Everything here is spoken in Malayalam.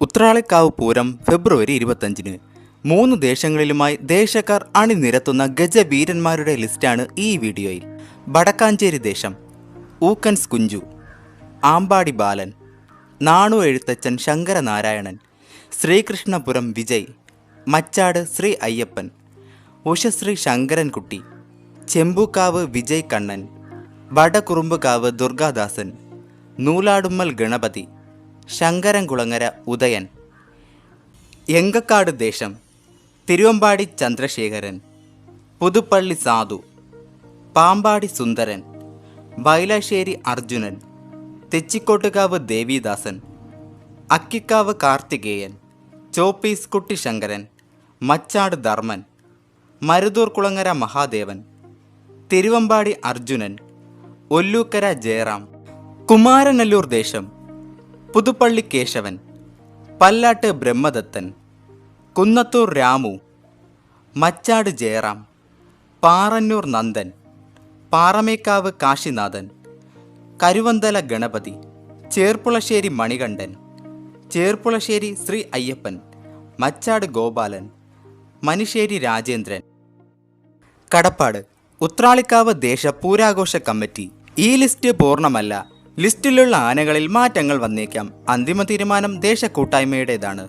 ഉത്രാളിക്കാവ് പൂരം ഫെബ്രുവരി ഇരുപത്തഞ്ചിന്. മൂന്ന് ദേശങ്ങളിലുമായി ദേശക്കാർ അണിനിരത്തുന്ന ഗജവീരന്മാരുടെ ലിസ്റ്റാണ് ഈ വീഡിയോയിൽ. വടക്കാഞ്ചേരി ദേശം ഊക്കൻസ് കുഞ്ചു ആമ്പാടി ബാലൻ നാണു എഴുത്തച്ഛൻ ശങ്കരനാരായണൻ ശ്രീകൃഷ്ണപുരം വിജയ് മച്ചാട് ശ്രീ അയ്യപ്പൻ ഉഷശ്രീ ശങ്കരൻകുട്ടി ചെമ്പൂക്കാവ് വിജയ് കണ്ണൻ വടകുറുമ്പുകാവ് ദുർഗാദാസൻ നൂലാടുമ്മൽ ഗണപതി ശങ്കരൻകുളങ്ങര ഉദയൻ. എങ്കക്കാട് ദേശം. തിരുവമ്പാടി ചന്ദ്രശേഖരൻ. പുതുപ്പള്ളി സാധു. പാമ്പാടി സുന്ദരൻ. വയലാശ്ശേരി അർജുനൻ. തെച്ചിക്കോട്ടുകാവ് ദേവിദാസൻ. അക്കിക്കാവ് കാർത്തികേയൻ. ചോപ്പീസ് കുട്ടി ശങ്കരൻ. മച്ചാട് ധർമ്മൻ. മരുതൂർ കുളങ്ങര മഹാദേവൻ. തിരുവമ്പാടി അർജുനൻ. ഒല്ലൂക്കര ജയറാം. കുമാരനല്ലൂർ ദേശം. പുതുപ്പള്ളി കേശവൻ പല്ലാട്ട് ബ്രഹ്മദത്തൻ കുന്നത്തൂർ രാമു മച്ചാട് ജയറാം പാറന്നൂർ നന്ദൻ പാറമേക്കാവ് കാശിനാഥൻ കരുവന്തല ഗണപതി ചേർപ്പുളശ്ശേരി മണികണ്ഠൻ ചേർപ്പുളശ്ശേരി ശ്രീ അയ്യപ്പൻ മച്ചാട് ഗോപാലൻ മനിശ്ശേരി രാജേന്ദ്രൻ. കടപ്പാട് ഉത്രാളിക്കാവ് ദേശ പൂരാഘോഷ കമ്മിറ്റി. ഈ ലിസ്റ്റ് പൂർണമല്ല. ലിസ്റ്റിലുള്ള ആനകളിൽ മാറ്റങ്ങൾ വന്നേക്കാം. അന്തിമ തീരുമാനം ദേശ കൂട്ടായ്മയുടേതാണ്.